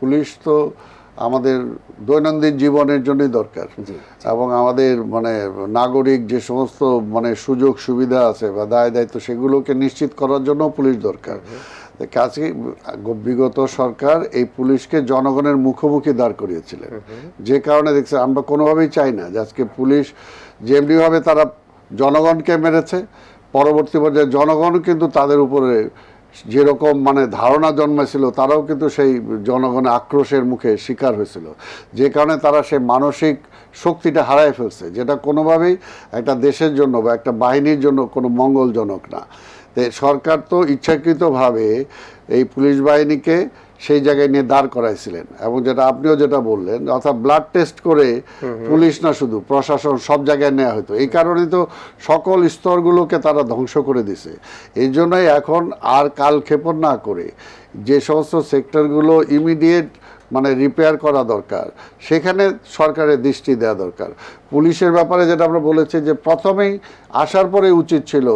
Police তো আমাদের দৈনন্দিন জীবনের জন্যই দরকার। এবং আমাদের মানে নাগরিক যে সমস্ত মানে সুযোগ সুবিধা আছে বা দায় দায়িত্ব সেগুলোকে নিশ্চিত করার জন্য পুলিশ দরকার। কাছে বিগত সরকার এই পুলিশকে জনগণের মুখোমুখি দাঁড় করিয়েছিলেন। যে কারণে দেখছে আমরা কোনোভাবেই চাই না যে আজকে পুলিশ যেমনিভাবে তারা জনগণকে মেরেছে পরবর্তী পর্যায়ে জনগণ কিন্তু তাদের উপরে যেরকম মানে ধারণা জন্মেছিল, তারাও কিন্তু সেই জনগণের আক্রোশের মুখে শিকার হয়েছিল। যে কারণে তারা সেই মানসিক শক্তিটা হারায় ফেলছে, যেটা কোনোভাবেই একটা দেশের জন্য বা একটা বাহিনীর জন্য কোনো মঙ্গলজনক না। সরকার তো ইচ্ছাকৃতভাবে এই পুলিশ বাহিনীকে সেই জায়গায় নিয়ে দাঁড় করাইছিলেন। এবং যেটা আপনিও যেটা বললেন অর্থাৎ ব্লাড টেস্ট করে পুলিশ না শুধু প্রশাসন সব জায়গায় নেওয়া হতো। এই কারণে তো সকল স্তরগুলোকে তারা ধ্বংস করে দিছে। এই জন্যই এখন আর কালক্ষেপণ না করে যে সমস্ত সেক্টরগুলো ইমিডিয়েট মানে রিপেয়ার করা দরকার সেখানে সরকারের দৃষ্টি দেওয়া দরকার। পুলিশের ব্যাপারে যেটা আমরা বলেছি যে প্রথমেই আসার পরে উচিত ছিল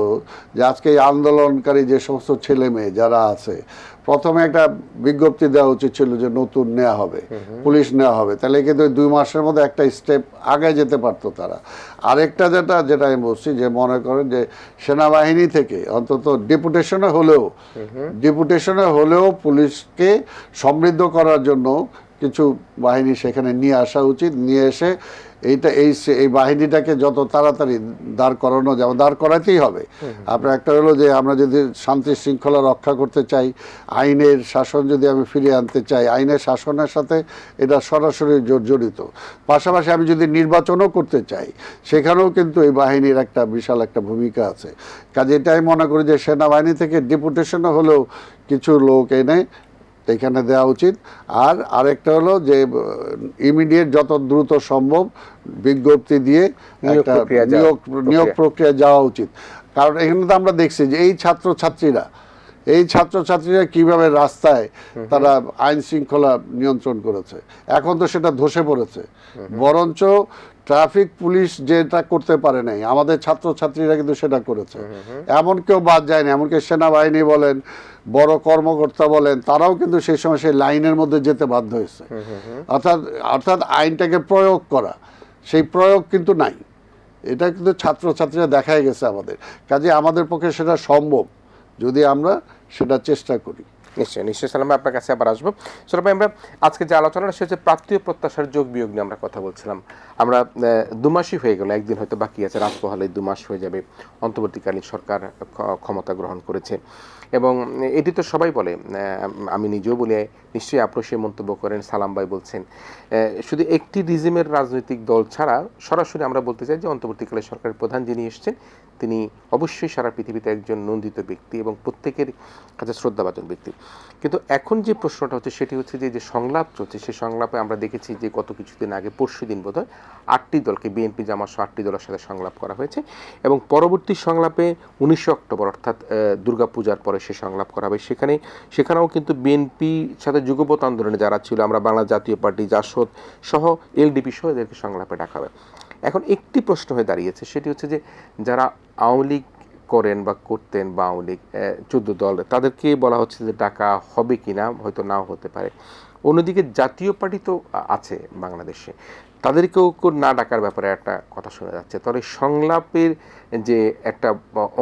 যে আজকে এই আন্দোলনকারী যে সমস্ত ছেলে মেয়ে যারা আছে প্রথমে একটা বিজ্ঞপ্তি দেওয়া উচিত ছিল যে নতুন নেওয়া হবে পুলিশ নেওয়া হবে। তাহলে কিন্তু দুই মাসের মধ্যে একটা স্টেপ আগে যেতে পারতো তারা। আরেকটা যেটা যেটা আমি বলছি যে মনে করেন যে সেনাবাহিনী থেকে অন্তত ডেপুটেশনে হলেও ডেপুটেশনে হলেও পুলিশকে সমৃদ্ধ করার জন্য কিছু বাহিনী সেখানে নিয়ে আসা উচিত, নিয়ে এসে এইটা, এই এই বাহিনীটাকে যত তাড়াতাড়ি দাঁড় করানো যাবে দাঁড় করাতেই হবে। আপনার একটা হলো যে, আমরা যদি শান্তি শৃঙ্খলা রক্ষা করতে চাই, আইনের শাসন যদি আমি ফিরিয়ে আনতে চাই, আইনের শাসনের সাথে এটা সরাসরি জড়িত। পাশাপাশি আমি যদি নির্বাচনও করতে চাই, সেখানেও কিন্তু এই বাহিনীর একটা বিশাল একটা ভূমিকা আছে। কাজে এটাই মনে করি যে, সেনাবাহিনী থেকে ডেপুটেশনও হলেও কিছু লোক এনে এখানে দেওয়া উচিত। আর আরেকটা হলো যে ইমিডিয়েট যত দ্রুত সম্ভব বিজ্ঞপ্তি দিয়ে নিয়োগ নিয়োগ প্রক্রিয়া। প্রক্রিয়া যাওয়া উচিত। কারণ এখানে তো আমরা দেখছি যে এই ছাত্র ছাত্রীরা এই ছাত্রছাত্রীরা কীভাবে রাস্তায় তারা আইন শৃঙ্খলা নিয়ন্ত্রণ করেছে। এখন তো সেটা ধসে পড়েছে। বরঞ্চ ট্রাফিক পুলিশ যেটা করতে পারে নাই আমাদের ছাত্রছাত্রীরা কিন্তু সেটা করেছে। এমন কেউ বাদ যায়নি এমনকি সেনাবাহিনী বলেন বড় কর্মকর্তা বলেন তারাও কিন্তু সেই সময় সেই লাইনের মধ্যে যেতে বাধ্য হয়েছে। অর্থাৎ অর্থাৎ আইনটাকে প্রয়োগ করা সেই প্রয়োগ কিন্তু নাই। এটা কিন্তু ছাত্রছাত্রীরা দেখাই গেছে আমাদের। কাজে আমাদের পক্ষে সেটা সম্ভব যদি আমরা সেটা চেষ্টা করি। নিশ্চয়ই নিশ্চয়ই সালাম ভাই, আপনার কাছে আবার আসব। সালাম ভাই, আমরা আজকে যে আলোচনাটা সেটা হচ্ছে প্রাপ্তীয় প্রত্যাশার যোগ বিয়োগ নিয়ে আমরা কথা বলছিলাম। আমরা আহ, দু মাসই হয়ে গেল একদিন হয়তো বাকি আছে রাত পোহালে দু মাস হয়ে যাবে অন্তর্বর্তীকালীন সরকার ক্ষমতা গ্রহণ করেছে। এবং এটি তো সবাই বলে আমি নিজেও বলি নিশ্চয়ই আপনি সে মন্তব্য করেন সালাম ভাই বলছেন। শুধু একটি রিজিমের রাজনৈতিক দল ছাড়া সরাসরি আমরা বলতে চাই যে অন্তর্বর্তীকালে সরকারের প্রধান যিনি এসছেন তিনি অবশ্যই সারা পৃথিবীতে একজন নন্দিত ব্যক্তি এবং প্রত্যেকের কাছে শ্রদ্ধাভাজন ব্যক্তি। কিন্তু এখন যে প্রশ্নটা হচ্ছে সেটি হচ্ছে যে যে সংলাপ চলছে সেই সংলাপে আমরা দেখেছি যে গত কিছুদিন আগে, পরশু দিন বোধহয়, আটটি দলকে, বিএনপি, জামাত সহ আটটি দলের সাথে সংলাপ করা হয়েছে এবং পরবর্তী সংলাপে উনিশে অক্টোবর, অর্থাৎ দুর্গাপূজার পরে সে সংলাপ করা হবে। সেখানে, সেখানেও কিন্তু বিএনপি সাথে যুগপথ আন্দোলনে যারা ছিল, আমরা বাংলা জাতীয় পার্টি, জাসদ সহ এলডিপি সহ এদেরকে সংলাপে ডাকা হবে। এখন একটি প্রশ্ন হয়ে দাঁড়িয়েছে সেটি হচ্ছে যে যারা আওয়ামী লীগ করেন বা করতেন বা আওয়ামী লীগ চোদ্দ দল তাদেরকে বলা হচ্ছে যে ডাকা হবে কি না হয়তো নাও হতে পারে। অন্যদিকে জাতীয় পার্টি তো আছে বাংলাদেশে তাদেরকেও না ডাকার ব্যাপারে একটা কথা শোনা যাচ্ছে। তবে সংলাপের যে একটা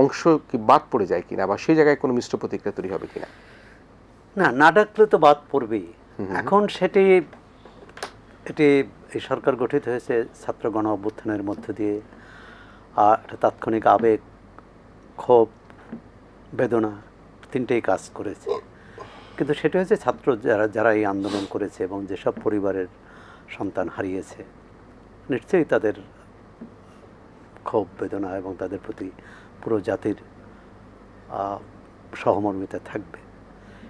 অংশ কি বাদ পড়ে যায় কিনা বা সেই জায়গায় কোনো মিশ্র প্রতিক্রিয়া তৈরি হবে কিনা? না না ডাকলে তো বাদ পড়বেই। এখন সেটি এটি এই সরকার গঠিত হয়েছে ছাত্র গণ অভ্যুত্থানের মধ্য দিয়ে। আর একটা তাৎক্ষণিক আবেগ, ক্ষোভ, বেদনা তিনটেই কাজ করেছে। কিন্তু সেটা হচ্ছে ছাত্র যারা যারা এই আন্দোলন করেছে এবং যেসব পরিবারের সন্তান হারিয়েছে, নিশ্চয়ই তাদের ক্ষোভ, বেদনা এবং তাদের প্রতি পুরো জাতির সহমর্মিতা থাকবে।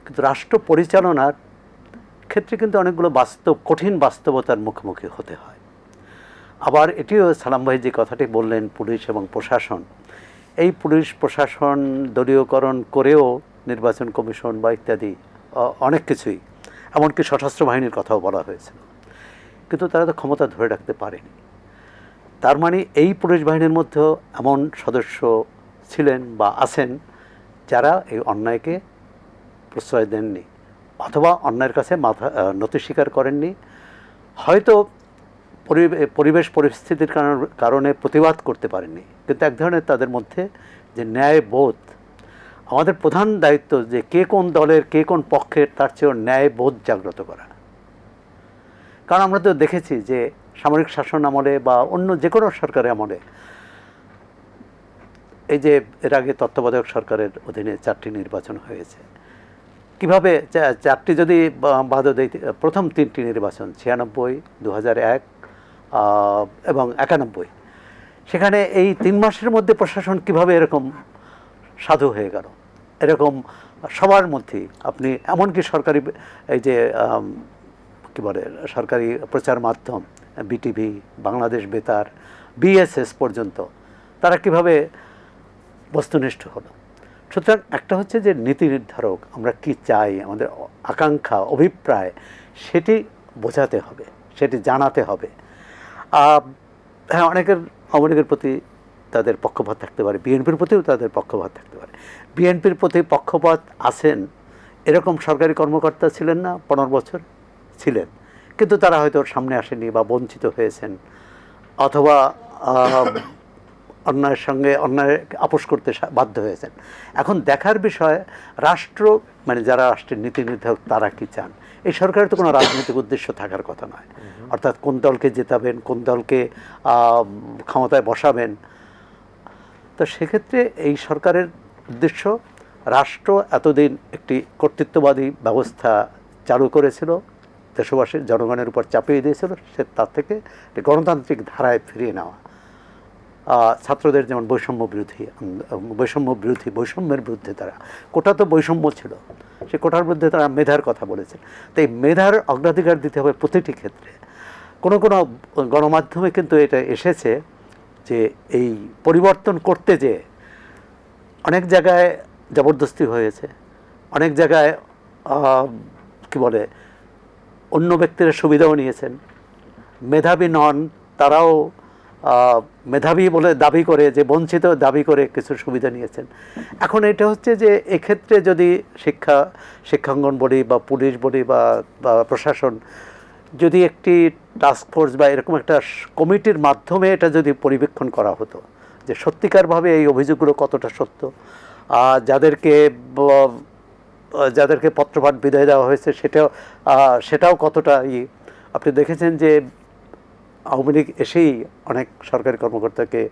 কিন্তু রাষ্ট্র পরিচালনার ক্ষেত্রে কিন্তু অনেকগুলো বাস্তব, কঠিন বাস্তবতার মুখোমুখি হতে হয়। আবার এটিও সালাম ভাই যে কথাটি বললেন পুলিশ এবং প্রশাসন, এই পুলিশ, প্রশাসন দলীয়করণ করেও নির্বাচন কমিশন বা ইত্যাদি অনেক কিছুই, এমনকি সশস্ত্র বাহিনীর কথাও বলা হয়েছিল। কিন্তু তারা তো ক্ষমতা ধরে রাখতে পারেনি। তার মানে এই পুলিশ বাহিনীর মধ্যেও এমন সদস্য ছিলেন বা আছেন যারা এই অন্যায়কে প্রশ্রয় দেননি। অথবা অন্যের কাছে মাথা নতি স্বীকার করেননি। হয়তো পরিবেশ পরিস্থিতির কারণ- কারণে প্রতিবাদ করতে পারেননি। কিন্তু এক ধরনের তাদের মধ্যে যে ন্যায় বোধ আমাদের প্রধান দায়িত্ব যে কে কোন দলের, কে কোন পক্ষের, তার চেয়েও ন্যায় বোধ জাগ্রত করা। কারণ আমরা তো দেখেছি যে সামরিক শাসন আমলে বা অন্য যে কোনো সরকারের আমলে, এই যে এর আগে তত্ত্বাবধায়ক সরকারের অধীনে চারটি নির্বাচন হয়েছে। কীভাবে চারটি যদি বা- বাদ দেই, প্রথম তিনটি নির্বাচন, ছিয়ানব্বই দু এক এবং একানব্বই। সেখানে এই তিন মাসের মধ্যে প্রশাসন কীভাবে এরকম সাধু হয়ে গেল? এরকম সবার মধ্যেই আপনি, এমনকি সরকারি, এই যে কি বলে, সরকারি প্রচার মাধ্যম, বিটিভি, বাংলাদেশ বেতার, বিএসএস পর্যন্ত, তারা কীভাবে বস্তুনিষ্ঠ হলো? সুতরাং একটা হচ্ছে যে নীতি নির্ধারক, আমরা কি চাই, আমাদের আকাঙ্ক্ষা, অভিপ্রায়, সেটি বোঝাতে হবে, সেটি জানাতে হবে। হ্যাঁ অনেকের অনেকের প্রতি তাদের পক্ষপাত থাকতে পারে, বিএনপির প্রতিও তাদের পক্ষপাত থাকতে পারে। বিএনপির প্রতি পক্ষপাত আছেন, এরকম সরকারি কর্মকর্তা ছিলেন না, পনেরো বছর ছিলেন। কিন্তু তারা হয়তো সামনে আসেনি বা বঞ্চিত হয়েছেন, অথবা অন্যায়ের সঙ্গে অন্যায় আপোষ করতে বাধ্য হয়েছেন। এখন দেখার বিষয়, রাষ্ট্র মানে যারা রাষ্ট্রের নীতি নির্ধারক তারা কি চান? এই সরকারের তো কোনো রাজনৈতিক উদ্দেশ্য থাকার কথা নয়। অর্থাৎ কোন দলকে জেতাবেন, কোন দলকে ক্ষমতায় বসাবেন। তো সেক্ষেত্রে এই সরকারের উদ্দেশ্য, রাষ্ট্র এতদিন একটি কর্তৃত্ববাদী ব্যবস্থা চালু করেছিল, দেশবাসীর, জনগণের উপর চাপিয়ে দিয়েছিল, সে তার থেকে গণতান্ত্রিক ধারায় ফিরিয়ে নেওয়া। ছাত্রদের যেমন বৈষম্য বিরোধী বৈষম্য বিরোধী, বৈষম্যের বিরুদ্ধে তারা, কোটা তো বৈষম্য ছিল, সে কোটার বিরুদ্ধে তারা মেধার কথা বলেছে তো এই মেধার অগ্রাধিকার দিতে হবে প্রতিটি ক্ষেত্রে। কোনো কোনো গণমাধ্যমে কিন্তু এটা এসেছে যে এই পরিবর্তন করতে যে অনেক জায়গায় জবরদস্তি হয়েছে, অনেক জায়গায় কি বলে, অন্য ব্যক্তিরা সুবিধাও নিয়েছেন, মেধাবী নন, তারাও মেধাবী বলে দাবি করে, যে বঞ্চিত দাবি করে কিছু সুবিধা নিয়েছেন। এখন এটা হচ্ছে যে, এক্ষেত্রে যদি শিক্ষা, শিক্ষাঙ্গন বলি বা পুলিশ বলি বা প্রশাসন যদি একটি টাস্ক ফোর্স বা এরকম একটা কমিটির মাধ্যমে এটা যদি পরিবেক্ষণ করা হতো, যে সত্যিকারভাবে এই অভিযোগগুলো কতটা সত্য যাদেরকে যাদেরকে পত্রপাঠ বিদায় দেওয়া হয়েছে সেটাও সেটাও কতটা ই, আপনি দেখেছেন যে আওয়ামী লীগ এসেই অনেক সরকারি কর্মকর্তাকে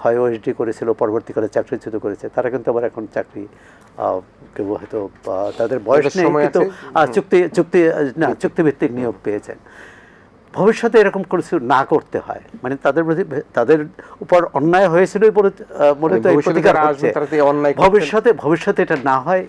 হয় ওএসডি করেছিল পরবর্তীকালে চাকরিচ্যুত করেছে। তারা কিন্তু আবার এখন চাকরি কেউ হয়তো তাদের বয়স নেই কিন্তু চুক্তি চুক্তি না চুক্তিভিত্তিক নিয়োগ পেয়েছেন। ভবিষ্যতে এরকম কিছু না করতে হয়। মানে তাদের প্রতি তাদের উপর অন্যায় হয়েছিল বলে ভবিষ্যতে ভবিষ্যতে এটা না হয়।